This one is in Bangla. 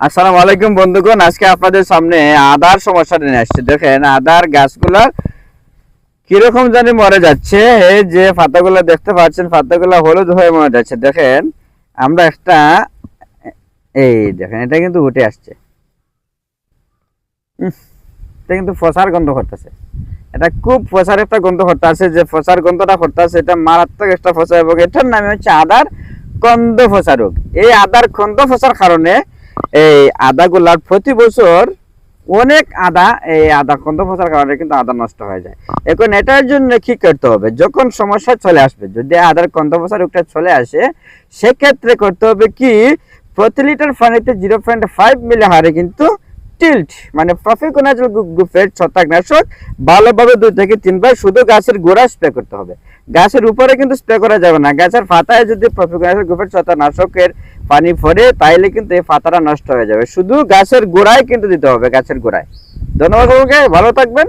আসসালামু আলাইকুম বন্ধুগণ, আজকে আপনাদের সামনে আদার সমস্যা নিয়ে আসছে। দেখেন, আদার গাছগুলার কীরকম জানি মরে যাচ্ছে। এই যে পাতাগুলো দেখতে পাচ্ছেন, পাতাগুলো হলুদ হয়ে মরে যাচ্ছে। দেখেন, আমরা একটা, এই দেখেন, এটা কিন্তু উঠে আসছে। এটা কিন্তু ফসার গন্ধ করতেছে। এটা খুব ফসার একটা গন্ধ করতেছে, যে ফসার গন্ধটা করতেছে, এটা মারাত্মক একটা ফসা এবং এটার নামে হচ্ছে আদার কন্দ ফসা রোগ। এই আদার কন্দ ফসার কারণে এই আদাগুলার প্রতি বছর অনেক আদা, এই আদা কন্দ ফসার কারণে কিন্তু আদা নষ্ট হয়ে যায়। এখন এটার জন্য কি করতে হবে? যখন সমস্যা চলে আসবে, যদি আদার কন্দ ফসা রোগটা চলে আসে, সেক্ষেত্রে করতে হবে কি? প্রতি লিটার পানিতে জিরো পয়েন্ট ফাইভ মিলি হারে কিন্তু টিল্ট মানে প্রফিকোনাজল গ্রুপের ছত্রাকনাশক ভালোভাবে দুই থেকে তিনবার শুধু গাছের গোড়া স্প্রে করতে হবে। গাছের উপরে কিন্তু স্প্রে করা যাবে না। গাছের পাতায় যদি প্রফিকোনাজল গ্রুপের ছত্রাকনাশকের পানি পড়ে তাইলে কিন্তু এই পাতাটা নষ্ট হয়ে যাবে। শুধু গাছের গোড়ায় কিন্তু দিতে হবে, গাছের গোড়ায়। ধন্যবাদ ভালো থাকবেন